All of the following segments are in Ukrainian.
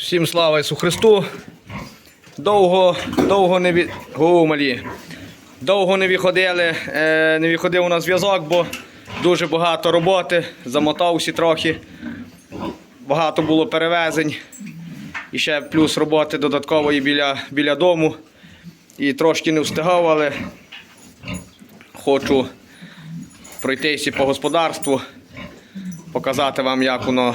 Всім слава Ісу Христу. Довго, довго не від... О, малі. Довго не виходили, е, не виходив на зв'язок, бо дуже багато роботи, замотався трохи. Багато було перевезень. І ще плюс роботи додаткової біля, біля дому. І трошки не встигав, але хочу пройтися по господарству, показати вам, як воно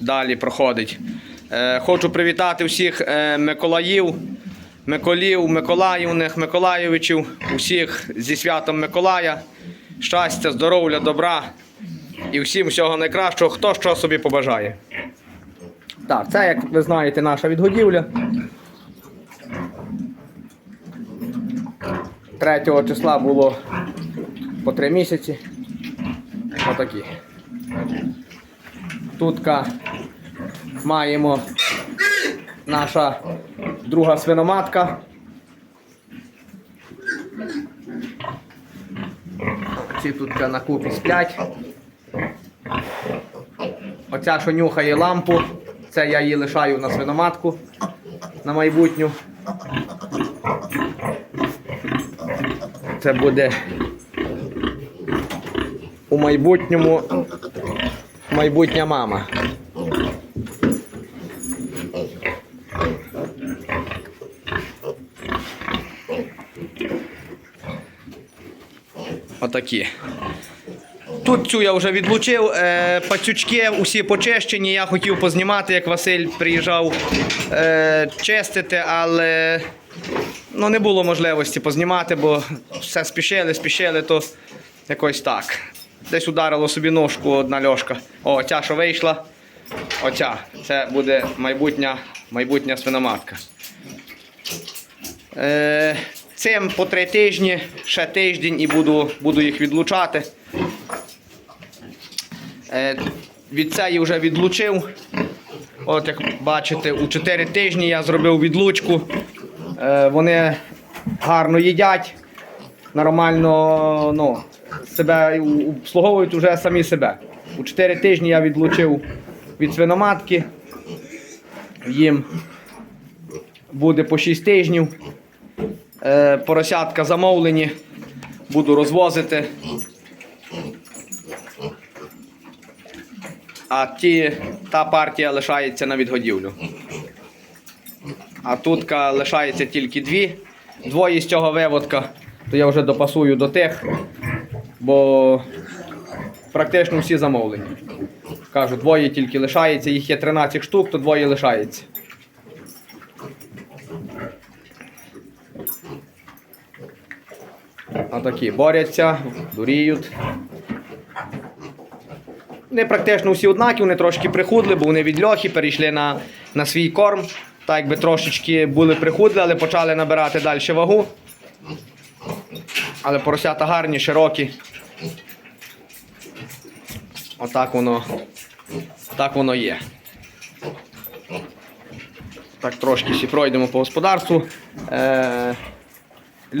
далі проходить. Е, хочу привітати всіх е, Миколаїв, Миколів, Миколаївних, Миколаєвичів, усіх зі святом Миколая. Щастя, здоров'я, добра і всім всього найкращого, хто що собі побажає. Так, це, як ви знаєте, наша відгодівля. 3 числа було по 3 місяці. Отакі. Тутка маємо наша друга свиноматка. Ці тут на купі сплять. Оця, що нюхає лампу, це я її лишаю на свиноматку на майбутню. Це буде у майбутньому майбутня мама. Отакі. Тут цю я вже відлучив. Е, пацючки усі почищені. Я хотів познімати, як Василь приїжджав е, чистити, але ну, не було можливості познімати, бо все спішили, спішили, то якось так. Десь ударило собі ножку одна льошка. О, ця, що вийшла. Оця. Це буде майбутня, майбутня свиноматка. Е, цим по три тижні, ще тиждень і буду, буду їх відлучати. Е, від цієї вже відлучив. От як бачите, у 4 тижні я зробив відлучку. Е, вони гарно їдять, нормально ну, себе обслуговують вже самі себе. У 4 тижні я відлучив від свиноматки. Їм буде по 6 тижнів. Е, поросятка замовлені, буду розвозити. А ті, та партія лишається на відгодівлю. А тут лишається тільки дві. Двоє з цього виводка, то я вже допасую до тих, бо практично всі замовлені. Кажу, двоє тільки лишається, їх є 13 штук, то двоє лишається. Отакі борються, дуріють. Вони практично всі однакі, вони трошки прихудли, бо вони від льохи перейшли на, на свій корм. Так якби трошечки були прихудли, але почали набирати далі вагу. Але поросята гарні, широкі. Отак воно, так воно є. Так трошки ще пройдемо по господарству. Е,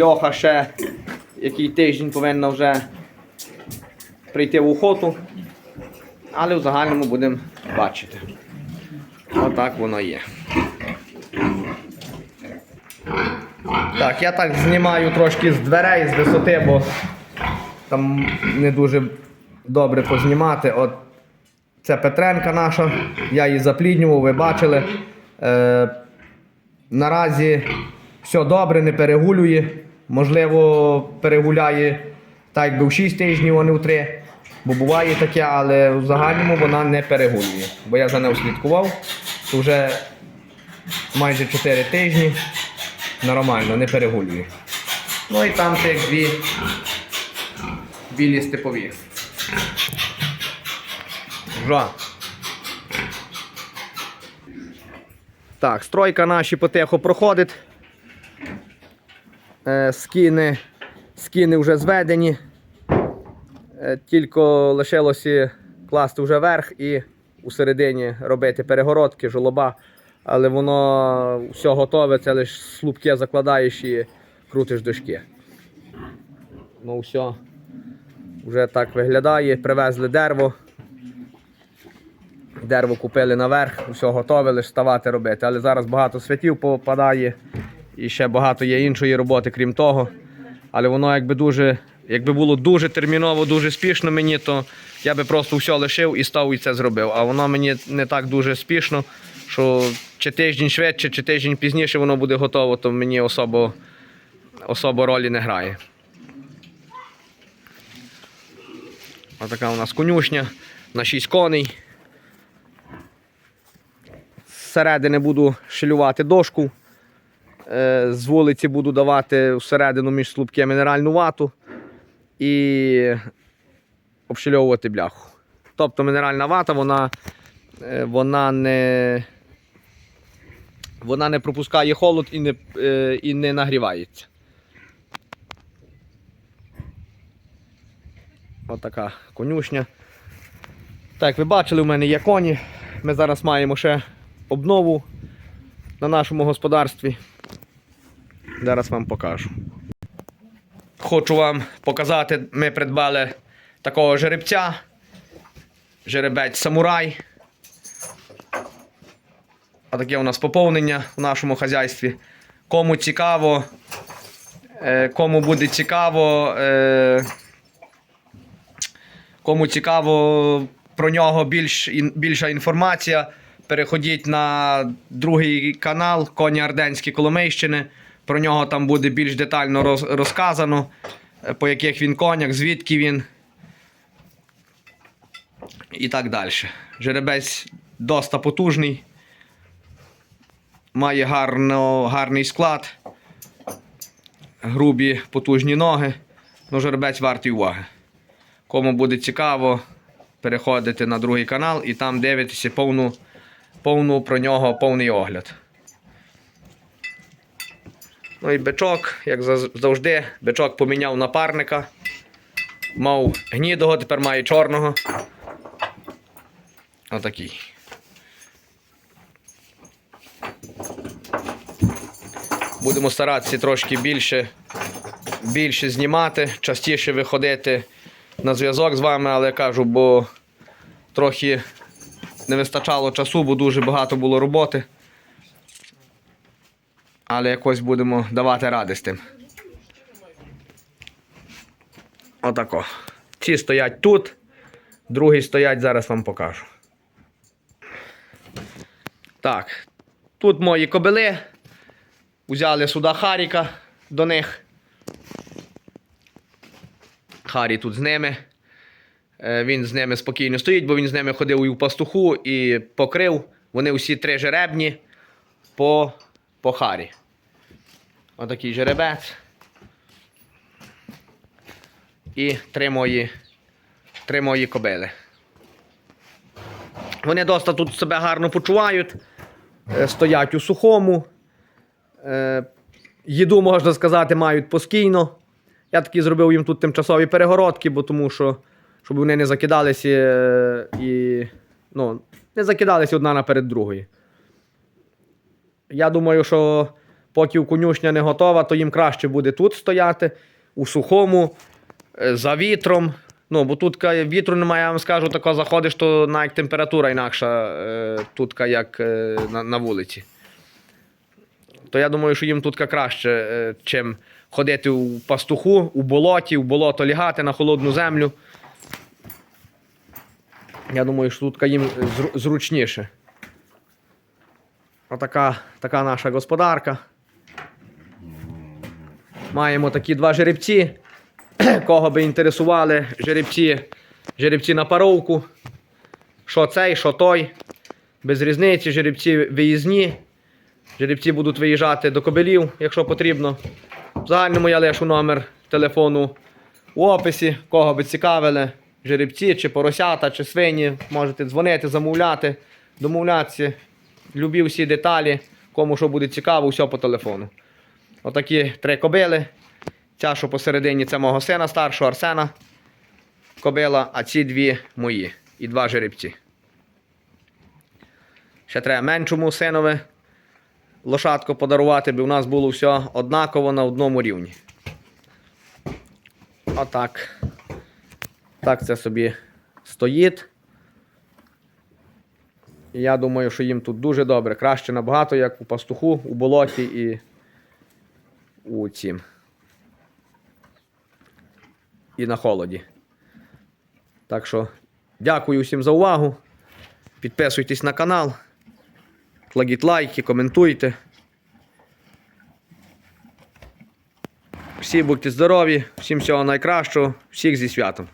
Льоха ще який тиждень повинна вже прийти в охоту. Але в загальному будемо бачити. Отак воно є. Так, я так знімаю трошки з дверей, з висоти, бо там не дуже добре познімати. От це Петренка наша, я її запліднював, ви бачили. Е, наразі все добре, не перегулює. Можливо, перегуляє так якби в 6 тижнів, а не в 3. Бо буває таке, але в загальному вона не перегулює. Бо я за нею слідкував, то вже майже 4 тижні нормально, не перегулює. Ну і там тих дві білі степові. Жа. Так, стройка наші потихо проходить. Е, скини, скини вже зведені. Е, Тільки лишилося класти вже верх і у середині робити перегородки, жолоба. Але воно все готове, це лише слупки закладаєш і крутиш дошки. Ну все, вже так виглядає. Привезли дерево. Дерево купили наверх, все готове, лише ставати робити. Але зараз багато святів попадає і ще багато є іншої роботи, крім того. Але воно якби дуже, якби було дуже терміново, дуже спішно мені, то я би просто все лишив і став і це зробив. А воно мені не так дуже спішно, що чи тиждень швидше, чи тиждень пізніше воно буде готово, то мені особо, особо ролі не грає. Отака у нас конюшня на 6 коней. Зсередини буду шилювати дошку. Е, З вулиці буду давати всередину між слупки мінеральну вату і обшильовувати бляху. Тобто мінеральна вата, вона, е, вона не. Вона не пропускає холод і не, е, і не нагрівається. Отака конюшня. Так, ви бачили, у мене є коні. Ми зараз маємо ще обнову на нашому господарстві. Зараз вам покажу. Хочу вам показати, ми придбали такого жеребця. Жеребець самурай. А таке у нас поповнення в нашому хазяйстві. Кому цікаво, е, кому буде цікаво. е, Кому цікаво про нього більш, більша інформація, переходіть на другий канал Коні Арденські Коломийщини. Про нього там буде більш детально роз, розказано, е, по яких він конях, звідки він і так далі. Жеребець доста потужний, має гарно, гарний склад, грубі потужні ноги. Ну, жеребець вартий уваги. Кому буде цікаво, переходите на другий канал і там дивитеся повну, повну про нього повний огляд. Ну і бичок, як завжди, бичок поміняв напарника. Мав гнідого, тепер має чорного. Отакий. Будемо старатися трошки більше, більше знімати, частіше виходити на зв'язок з вами, але я кажу, бо трохи не вистачало часу, бо дуже багато було роботи. Але якось будемо давати ради з тим. Отако. Ці стоять тут, другі стоять, зараз вам покажу. Так, тут мої кобили. Узяли сюди Харіка до них. Харі тут з ними. Е, Він з ними спокійно стоїть, бо він з ними ходив і в пастуху і покрив. Вони усі три жеребні по, по Харі. Отакий жеребець. І три мої, три мої кобили. Вони досить тут себе гарно почувають, е, стоять у сухому. Е, Їду, можна сказати, мають постійно. Я таки зробив їм тут тимчасові перегородки, бо тому що щоб вони не закидалися е, і ну, не закидалися одна наперед другої. Я думаю, що поки конюшня не готова, то їм краще буде тут стояти, у сухому, е, за вітром. Ну, бо тут вітру немає, я вам скажу, тако заходиш, то навіть температура інакша тут, як на вулиці. То я думаю, що їм тут краще, е, чим ходити у пастуху, у болоті, у болото лягати на холодну землю. Я думаю, що тут їм зручніше. Отака така наша господарка. Маємо такі два жеребці. Кого би інтересували жеребці, жеребці на паровку. Що цей, що той. Без різниці, жеребці виїзні. Жеребці будуть виїжджати до кобелів, якщо потрібно. В загальному я лишу номер телефону у описі, кого би цікавили. Жеребці, чи поросята, чи свині. Можете дзвонити, замовляти, домовлятися. Любі всі деталі. Кому що буде цікаво, все по телефону. Отакі три кобили. Ця, що посередині, це мого сина старшого Арсена. Кобила, а ці дві мої. І два жеребці. Ще треба меншому синові лошадку подарувати, бо у нас було все однаково на одному рівні. Отак. Так це собі стоїть. І я думаю, що їм тут дуже добре. Краще набагато, як у пастуху, у болоті і у цім. І на холоді. Так що дякую всім за увагу. Підписуйтесь на канал, кладіть лайки, коментуйте. Всі будьте здорові, всім всього найкращого, всіх зі святом.